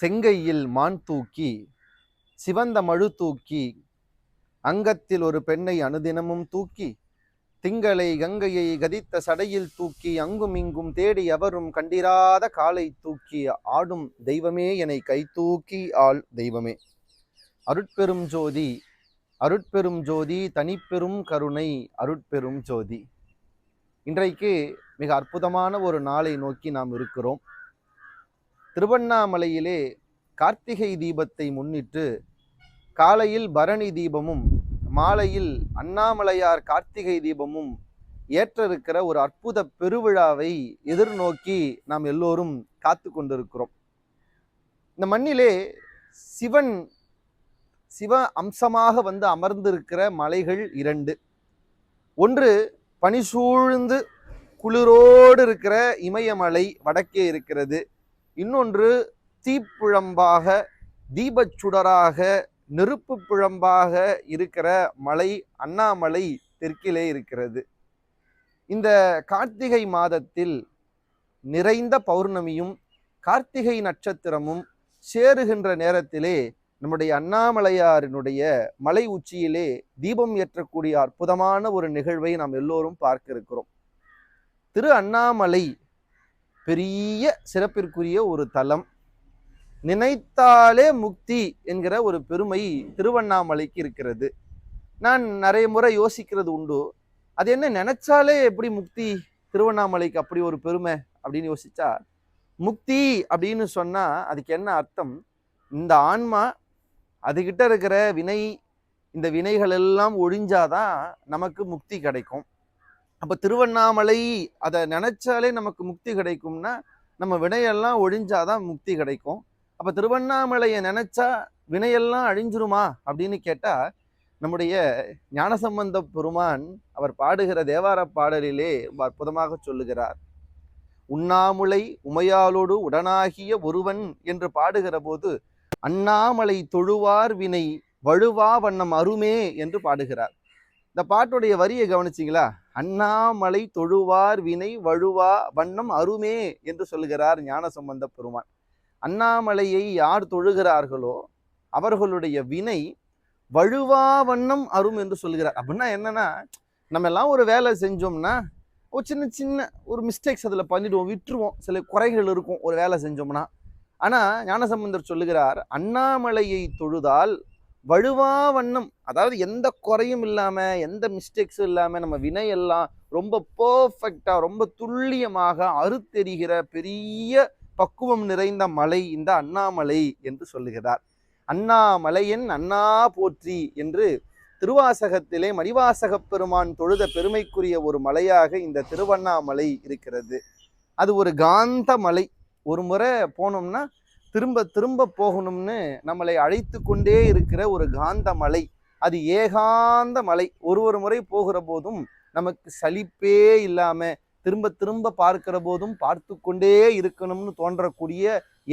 செங்கையில் மான் தூக்கி சிவந்த மழு தூக்கி அங்கத்தில் ஒரு பெண்ணை அனுதினமும் தூக்கி திங்களை கங்கையை கதித்த சடையில் தூக்கி அங்கும் இங்கும் தேடி எவரும் கண்டிராத காலை தூக்கி ஆடும் தெய்வமே என்னை கை தூக்கி ஆள் தெய்வமே. அருட்பெரும் ஜோதி அருட்பெரும் ஜோதி தனிப்பெரும் கருணை அருட்பெரும் ஜோதி. இன்றைக்கு மிக அற்புதமான ஒரு நாளை நோக்கி நாம் இருக்கிறோம். திருவண்ணாமலையிலே கார்த்திகை தீபத்தை முன்னிட்டு காலையில் பரணி தீபமும் மாலையில் அண்ணாமலையார் கார்த்திகை தீபமும் ஏற்ற இருக்கிற ஒரு அற்புத பெருவிழாவை எதிர்நோக்கி நாம் எல்லோரும் காத்து கொண்டிருக்கிறோம். இந்த மண்ணிலே சிவன் சிவ அம்சமாக வந்து அமர்ந்திருக்கிற மலைகள் இரண்டு. ஒன்று பனி சூழ்ந்து குளிரோடு இருக்கிற இமயமலை வடக்கே இருக்கிறது. இன்னொன்று தீப்புழம்பாக தீபச்சுடராக நெருப்பு பிழம்பாக இருக்கிற மலை அண்ணாமலை தெற்கிலே இருக்கிறது. இந்த கார்த்திகை மாதத்தில் நிறைந்த பௌர்ணமியும் கார்த்திகை நட்சத்திரமும் சேருகின்ற நேரத்திலே நம்முடைய அண்ணாமலையாரினுடைய மலை உச்சியிலே தீபம் ஏற்றக்கூடிய அற்புதமான ஒரு நிகழ்வை நாம் எல்லோரும் பார்க்க இருக்கிறோம். திரு அண்ணாமலை பெரிய சிறப்பிற்குரிய ஒரு தலம். நினைத்தாலே முக்தி என்கிற ஒரு பெருமை திருவண்ணாமலைக்கு இருக்கிறது. நான் நிறைய முறை யோசிக்கிறது உண்டு. அது என்ன நினைச்சாலே எப்படி முக்தி திருவண்ணாமலைக்கு அப்படி ஒரு பெருமை அப்படின்னு யோசிச்சா முக்தி அப்படின்னு சொன்னா அதுக்கு என்ன அர்த்தம்? இந்த ஆன்மா அதுகிட்ட இருக்கிற வினை இந்த வினைகள் எல்லாம் ஒழிஞ்சாதான் நமக்கு முக்தி கிடைக்கும். அப்போ திருவண்ணாமலை அதை நினைச்சாலே நமக்கு முக்தி கிடைக்கும்னா நம்ம வினையெல்லாம் ஒழிஞ்சாதான் முக்தி கிடைக்கும். அப்போ திருவண்ணாமலையை நினைச்சா வினையெல்லாம் அழிஞ்சிருமா அப்படின்னு கேட்டால் நம்முடைய ஞானசம்பந்த பெருமான் அவர் பாடுகிற தேவார பாடலிலே அற்புதமாக சொல்லுகிறார். உண்ணாமுலை உமையாலோடு உடனாகிய ஒருவன் என்று பாடுகிற போது அண்ணாமலை தொழுவார் வினை வழுவா வண்ணம் அருமே என்று பாடுகிறார். இந்த பாட்டுடைய வரியை கவனிச்சிங்களா? அண்ணாமலை தொழுவார் வினை வழுவா வண்ணம் அருமே என்று சொல்லுகிறார் ஞானசம்பந்த பெருமான். அண்ணாமலையை யார் தொழுகிறார்களோ அவர்களுடைய வினை வழுவா வண்ணம் அரும் என்று சொல்கிறார் அப்படின்னா என்னன்னா நம்ம எல்லாம் ஒரு வேலை செஞ்சோம்னா ஒரு சின்ன சின்ன ஒரு மிஸ்டேக்ஸ் அதில் பண்ணிடுவோம் விட்டுருவோம். சில குறைகள் இருக்கும் ஒரு வேலை செஞ்சோம்னா. ஆனால் ஞானசம்பந்தர் சொல்லுகிறார் அண்ணாமலையை தொழுதால் வழுவா வண்ணம். அதாவது எந்த குறையும் இல்லாமல் எந்த மிஸ்டேக்ஸும் இல்லாமல் நம்ம வினையெல்லாம் ரொம்ப பர்ஃபெக்டாக ரொம்ப துல்லியமாக அறுத்தெறிகிற பெரிய பக்குவம் நிறைந்த மலை இந்த அண்ணாமலை என்று சொல்லுகிறார். அண்ணாமலையின் அண்ணா போற்றி என்று திருவாசகத்திலே மணிவாசகப் பெருமான் தொழுத பெருமைக்குரிய ஒரு மலையாக இந்த திருவண்ணாமலை இருக்கிறது. அது ஒரு காந்த மலை. ஒரு முறை போனோம்னா திரும்ப திரும்ப போகணும்னு நம்மளை அழைத்து கொண்டே இருக்கிற ஒரு காந்த மலை. அது ஏகாந்த மலை. ஒரு ஒரு முறை போகிற போதும் நமக்கு சலிப்பே இல்லாமல் திரும்ப திரும்ப பார்க்கிற போதும் பார்த்து கொண்டே இருக்கணும்னு தோன்றக்கூடிய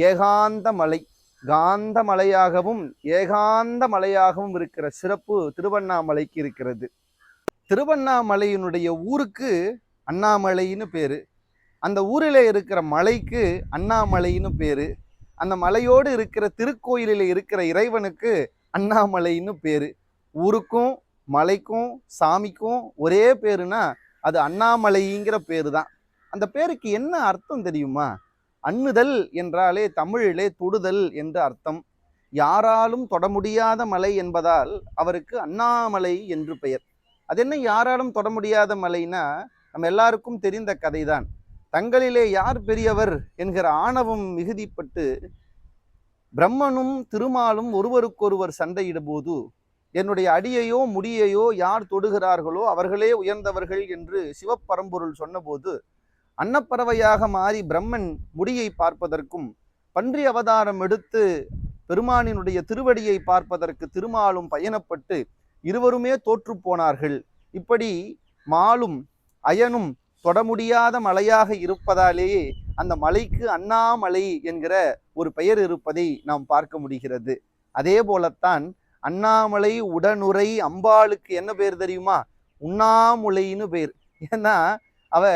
ஏகாந்த மலை. காந்த மலையாகவும் ஏகாந்த மலையாகவும் இருக்கிற சிறப்பு திருவண்ணாமலைக்கு இருக்கிறது. திருவண்ணாமலையினுடைய ஊருக்கு அண்ணாமலைன்னு பேர். அந்த ஊரில் இருக்கிற மலைக்கு அண்ணாமலைன்னு பேர். அந்த மலையோடு இருக்கிற திருக்கோயிலில் இருக்கிற இறைவனுக்கு அண்ணாமலைன்னு பேர். ஊருக்கும் மலைக்கும் சாமிக்கும் ஒரே பேருனா அது அண்ணாமலைங்கிற பேர் தான் அந்த பேருக்கு என்ன அர்த்தம் தெரியுமா? அண்ணுதல் என்றாலே தமிழிலே தொடுதல் என்று அர்த்தம். யாராலும் தொட முடியாத மலை என்பதால் அவருக்கு அண்ணாமலை என்று பெயர். அது என்ன யாராலும் தொட முடியாத மலைனா நம்ம எல்லாருக்கும் தெரிந்த கதைதான். தங்களிலே யார் பெரியவர் என்கிற ஆணவம் மிகுதிப்பட்டு பிரம்மனும் திருமாலும் ஒருவருக்கொருவர் சண்டையிடும்போது என்னுடைய அடியையோ முடியையோ யார் தொடுகிறார்களோ அவர்களே உயர்ந்தவர்கள் என்று சிவப்பரம்பொருள் சொன்னபோது அன்னப்பறவையாக மாறி பிரம்மன் முடியை பார்ப்பதற்கும் பன்றி அவதாரம் எடுத்து பெருமானினுடைய திருவடியை பார்ப்பதற்கு திருமாலும் பயணப்பட்டு இருவருமே தோற்று போனார்கள். இப்படி மாலும் அயனும் தொட முடியாத மலையாக இருப்பதாலேயே அந்த மலைக்கு அண்ணாமலை என்கிற ஒரு பெயர் இருப்பதை நாம் பார்க்க முடிகிறது. அதே போலத்தான் அண்ணாமலை உடனுரை அம்பாளுக்கு என்ன பேர் தெரியுமா? உண்ணாமுலைன்னு பேர். ஏன்னா அவ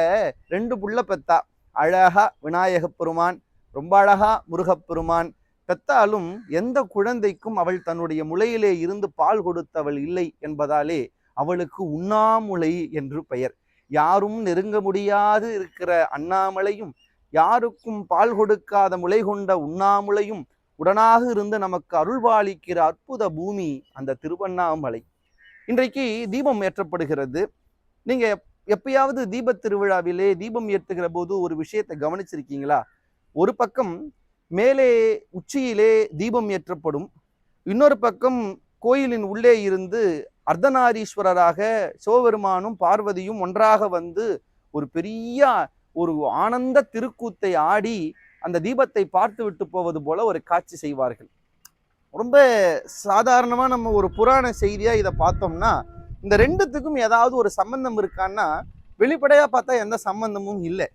ரெண்டு புள்ள பெத்தா. அழகா விநாயகப் பெருமான் ரொம்ப அழகா முருகப் பெருமான். பெத்தாலும் எந்த குழந்தைக்கும் அவள் தன்னுடைய முளையிலே இருந்து பால் கொடுத்தவள் இல்லை என்பதாலே அவளுக்கு உண்ணாமுலை என்று பெயர். யாரும் நெருங்க முடியாது இருக்கிற அண்ணாமலையும் யாருக்கும் பால் கொடுக்காத முளை கொண்ட உண்ணாமுலையும் உடனாக இருந்து நமக்கு அருள்வாளிக்கிற அற்புத பூமி அந்த திருவண்ணாமலை. இன்றைக்கு தீபம் ஏற்றப்படுகிறது. நீங்கள் எப்பயாவது தீபத் திருவிழாவிலே தீபம் ஏற்றுகிற போது ஒரு விஷயத்தை கவனிச்சிருக்கீங்களா? ஒரு பக்கம் மேலே உச்சியிலே தீபம் ஏற்றப்படும். இன்னொரு பக்கம் கோயிலின் உள்ளே இருந்து அர்த்தநாரீஸ்வரராக சிவபெருமானும் பார்வதியும் ஒன்றாக வந்து ஒரு பெரிய ஒரு ஆனந்த திருக்கூத்தை ஆடி அந்த தீபத்தை பார்த்து விட்டு போவது போல ஒரு காட்சி செய்வார்கள். ரொம்ப சாதாரணமாக நம்ம ஒரு புராண செய்தியாக இதை பார்த்தோம்னா இந்த ரெண்டுத்துக்கும் ஏதாவது ஒரு சம்பந்தம் இருக்கான்னா வெளிப்படையாக பார்த்தா எந்த சம்பந்தமும் இல்லை.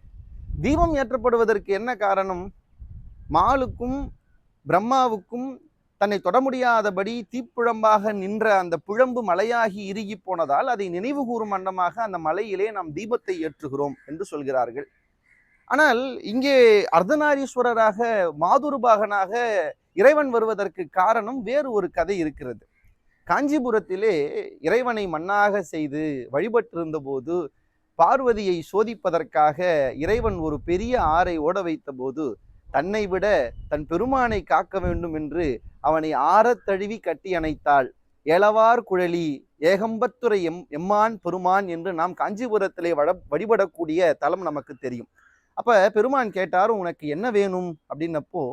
தீபம் ஏற்றப்படுவதற்கு என்ன காரணம்? மாலுக்கும் பிரம்மாவுக்கும் தன்னை தொட முடியாதபடி தீப்புழம்பாக நின்ற அந்த புழம்பு மலையாகி இறுகி போனதால் அதை நினைவு கூறும் வண்ணமாக அந்த மலையிலே நாம் தீபத்தை ஏற்றுகிறோம் என்று சொல்கிறார்கள். ஆனால் இங்கே அர்த்தநாரீஸ்வரராக மாதுருபாகனாக இறைவன் வருவதற்கு காரணம் வேறு ஒரு கதை இருக்கிறது. காஞ்சிபுரத்திலே இறைவனை மண்ணாக செய்து வழிபட்டிருந்த போது பார்வதியை சோதிப்பதற்காக இறைவன் ஒரு பெரிய ஆறை ஓட வைத்தபோது தன்னை விட தன் பெருமானை காக்க வேண்டும் என்று அவனை ஆறத் தழுவி கட்டி அணைத்தாள். ஏலவார் குழலி ஏகம்பத்துரை எம் எம்மான் பெருமான் என்று நாம் காஞ்சிபுரத்திலே வட வழிபடக்கூடிய தலம் நமக்கு தெரியும். அப்போ பெருமான் கேட்டார் உனக்கு என்ன வேணும்? அப்படின்னப்போ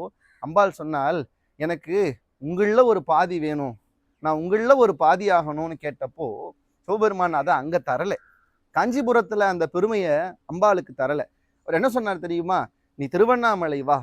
அம்பாள் சொன்னால் எனக்கு உங்களில் ஒரு பாதி வேணும். நான் உங்களில் ஒரு பாதி ஆகணும்னு கேட்டப்போ சிவபெருமான் அதை அங்கே தரலை. காஞ்சிபுரத்தில் அந்த பெருமையை அம்பாளுக்கு தரலை. அவர் என்ன சொன்னார் தெரியுமா? நீ திருவண்ணாமலை வா.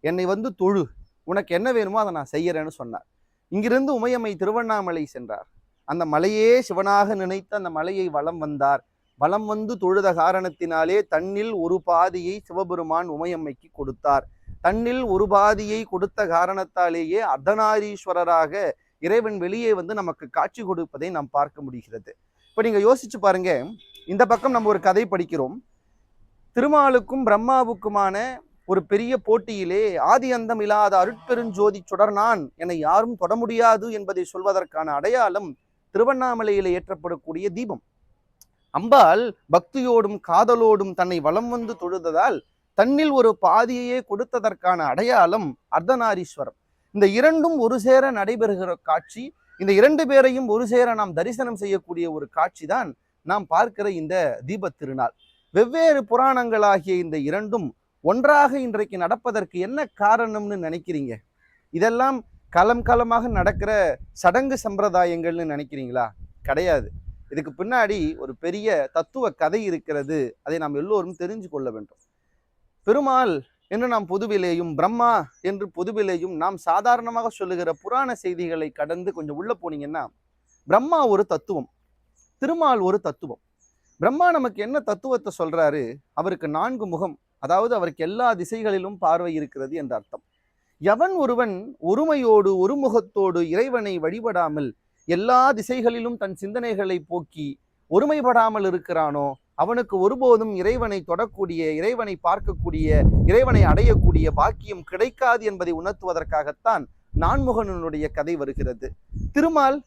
என்னை வந்து தொழு. உனக்கு என்ன வேணுமோ அதை நான் செய்யறேன்னு சொன்னார். இங்கிருந்து உமையம்மை திருவண்ணாமலை சென்றார். அந்த மலையே சிவனாக நினைத்து அந்த மலையை வலம் வந்தார். வலம் வந்து தொழுத காரணத்தினாலே தன்னில் ஒரு பாதியை சிவபெருமான் உமையம்மைக்கு கொடுத்தார். தன்னில் ஒரு பாதியை கொடுத்த காரணத்தாலேயே அர்த்தநாரீஸ்வரராக இறைவன் வெளியே வந்து நமக்கு காட்சி கொடுப்பதை நாம் பார்க்க முடிகிறது. இப்போ நீங்கள் யோசிச்சு பாருங்க. இந்த பக்கம் நம்ம ஒரு கதை படிக்கிறோம். திருமாலுக்கும் பிரம்மாவுக்குமான ஒரு பெரிய போட்டியிலே ஆதி அந்தம் இல்லாத அருட்பெருஞ்சோதி சுடர்நான் என்னை யாரும் தொட முடியாது என்பதை சொல்வதற்கான அடையாளம் திருவண்ணாமலையிலே ஏற்றப்படக்கூடிய தீபம். அம்பாள் பக்தியோடும் காதலோடும் தன்னை வலம் வந்து தொழுததால் தன்னில் ஒரு பாதியையே கொடுத்ததற்கான அடையாளம் அர்த்தநாரீஸ்வரம். இந்த இரண்டும் ஒரு சேர நடைபெறுகிற காட்சி இந்த இரண்டு பேரையும் ஒரு சேர நாம் தரிசனம் செய்யக்கூடிய ஒரு காட்சி தான் நாம் பார்க்கிற இந்த தீபத் திருநாள். வெவ்வேறு புராணங்களாகிய இந்த இரண்டும் ஒன்றாக இன்றைக்கு நடப்பதற்கு என்ன காரணம்னு நினைக்கிறீங்க? இதெல்லாம் களம் களமாக நடக்கிற சடங்கு சம்பிரதாயங்கள்னு நினைக்கிறீங்களா? கிடையாது. இதுக்கு பின்னாடி ஒரு பெரிய தத்துவ கதை இருக்கிறது. அதை நாம் எல்லோரும் தெரிஞ்சு கொள்ள வேண்டும். பெருமாள் என்று நாம் பொதுவிலேயும் பிரம்மா என்று பொதுவிலேயும் நாம் சாதாரணமாக சொல்லுகிற புராண செய்திகளை கடந்து கொஞ்சம் உள்ளே போனீங்கன்னா பிரம்மா ஒரு தத்துவம் திருமால் ஒரு தத்துவம். பிரம்மா நமக்கு என்ன தத்துவத்தை சொல்றாரு? அவருக்கு நான்கு முகம் அதாவது அவருக்கு எல்லா திசைகளிலும் பார்வை இருக்கிறது என்ற அர்த்தம். எவன் ஒருவன் ஒருமையோடு ஒருமுகத்தோடு இறைவனை வழிபடாமல் எல்லா திசைகளிலும் தன் சிந்தனைகளை போக்கி ஒருமைப்படாமல் இருக்கிறானோ அவனுக்கு ஒருபோதும் இறைவனை தொடக்கூடிய இறைவனை பார்க்கக்கூடிய இறைவனை அடையக்கூடிய பாக்கியம் கிடைக்காது என்பதை உணர்த்துவதற்காகத்தான் நான்முகனுடைய கதை வருகிறது. திருமால்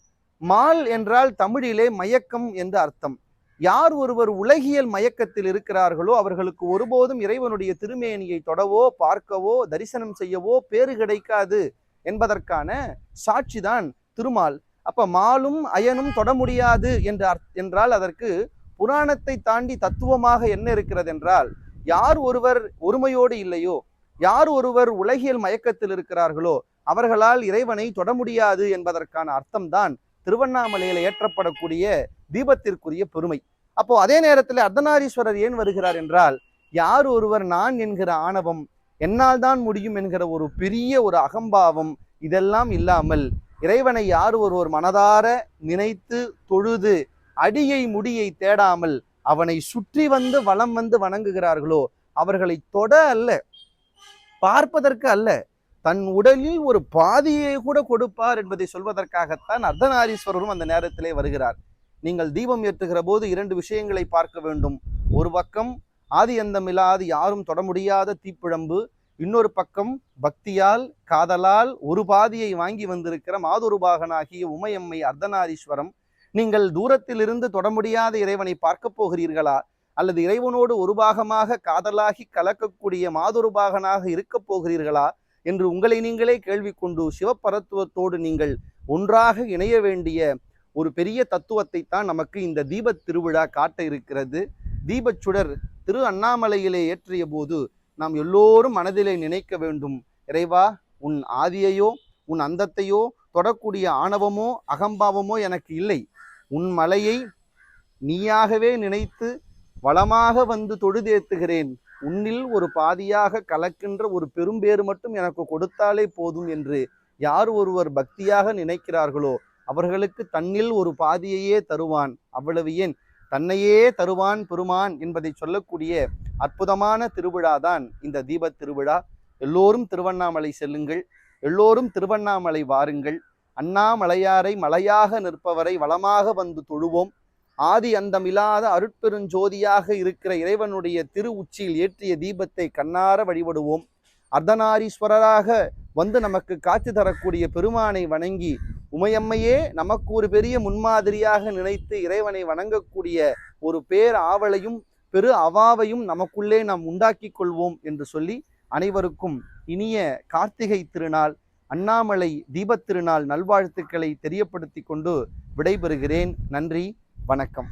மால் என்றால் தமிழிலே மயக்கம் என்று அர்த்தம். யார் ஒருவர் உலகியல் மயக்கத்தில் இருக்கிறார்களோ அவர்களுக்கு ஒருபோதும் இறைவனுடைய திருமேனியை தொடவோ பார்க்கவோ தரிசனம் செய்யவோ பேறு கிடைக்காது என்பதற்கான சாட்சிதான் திருமால். அப்ப மாலும் அயனும் தொட முடியாது என்ற என்றால் அதற்கு புராணத்தை தாண்டி தத்துவமாக என்ன இருக்கிறது என்றால் யார் ஒருவர் ஒருமையோடு இல்லையோ யார் ஒருவர் உலகியல் மயக்கத்தில் இருக்கிறார்களோ அவர்களால் இறைவனை தொட முடியாது என்பதற்கான அர்த்தம்தான் திருவண்ணாமலையில் ஏற்றப்படக்கூடிய தீபத்திற்குரிய பெருமை. அப்போ அதே நேரத்தில் அர்த்தநாரீஸ்வரர் ஏன் வருகிறார் என்றால் யார் ஒருவர் நான் என்கிற ஆணவம் என்னால் தான் முடியும் என்கிற ஒரு பெரிய ஒரு அகம்பாவம் இதெல்லாம் இல்லாமல் இறைவனை யார் ஒருவர் மனதார நினைத்து தொழுது அடியை முடியை தேடாமல் அவனை சுற்றி வந்து வலம் வந்து வணங்குகிறார்களோ அவர்களை தொட அல்ல பார்ப்பதற்கு அல்ல. தன் உடலில் ஒரு பாதியை கூட கொடுப்பார் என்பதை சொல்வதற்காகத்தான் அர்த்தநாரீஸ்வரரும் அந்த நேரத்திலே வருகிறார். நீங்கள் தீபம் ஏற்றுகிற போது இரண்டு விஷயங்களை பார்க்க வேண்டும். ஒரு பக்கம் ஆதி அந்தமில்லாது யாரும் தொட முடியாத தீப்பிழம்பு. இன்னொரு பக்கம் பக்தியால் காதலால் ஒரு பாதியை வாங்கி வந்திருக்கிற மாதுருபாகனாகிய உமையம்மை அர்த்தநாரீஸ்வரம் நீங்கள் தூரத்திலிருந்து தொட முடியாத இறைவனை பார்க்க போகிறீர்களா? அல்லது இறைவனோடு ஒரு பாகமாக காதலாகி கலக்கக்கூடிய மாதுருபாகனாக இருக்கப் போகிறீர்களா? என்று உங்களை நீங்களே கேள்வி கொண்டு சிவப்பரத்துவத்தோடு நீங்கள் ஒன்றாக இணைய வேண்டிய ஒரு பெரிய தத்துவத்தை தான் நமக்கு இந்த தீபத் திருவிழா காட்ட இருக்கிறது. தீபச்சுடர் திரு அண்ணாமலையிலே ஏற்றிய போது நாம் எல்லோரும் மனதிலே நினைக்க வேண்டும் இறைவா உன் ஆதியையோ உன் அந்தத்தையோ தொடக்கூடிய ஆணவமோ அகம்பாவமோ எனக்கு இல்லை. உன் மலையை நீயாகவே நினைத்து வளமாக வந்து தொழுதேத்துகிறேன். உன்னில் ஒரு பாதியாக கலக்கின்ற ஒரு பெரும்பேறு மட்டும் எனக்கு கொடுத்தாலே போதும் என்று யார் ஒருவர் பக்தியாக நினைக்கிறார்களோ அவர்களுக்கு தன்னில் ஒரு பாதியையே தருவான். அவ்வளவு ஏன்? தன்னையே தருவான் பெருமான் என்பதை சொல்லக்கூடிய அற்புதமான திருவிழாதான் இந்த தீபத் திருவிழா. எல்லோரும் திருவண்ணாமலை செல்லுங்கள். எல்லோரும் திருவண்ணாமலை வாருங்கள். அண்ணாமலையாரை மலையாக நிற்பவரை வளமாக வந்து தொழுவோம். ஆதி அந்தமில்லாத அருட்பெருஞ்சோதியாக இருக்கிற இறைவனுடைய திரு உச்சியில் ஏற்றிய தீபத்தை கண்ணார வழிபடுவோம். அர்த்தநாரீஸ்வரராக வந்து நமக்கு காட்சி தரக்கூடிய பெருமானை வணங்கி உமையம்மையே நமக்கு ஒரு பெரிய முன்மாதிரியாக நினைத்து இறைவனை வணங்கக்கூடிய ஒரு பேர் ஆவலையும் பெரு அவாவையும் நமக்குள்ளே நாம் உண்டாக்கி கொள்வோம் என்று சொல்லி அனைவருக்கும் இனிய கார்த்திகை திருநாள் அண்ணாமலை தீபத் திருநாள் நல்வாழ்த்துக்களை தெரியப்படுத்தி கொண்டு விடைபெறுகிறேன். நன்றி வணக்கம்.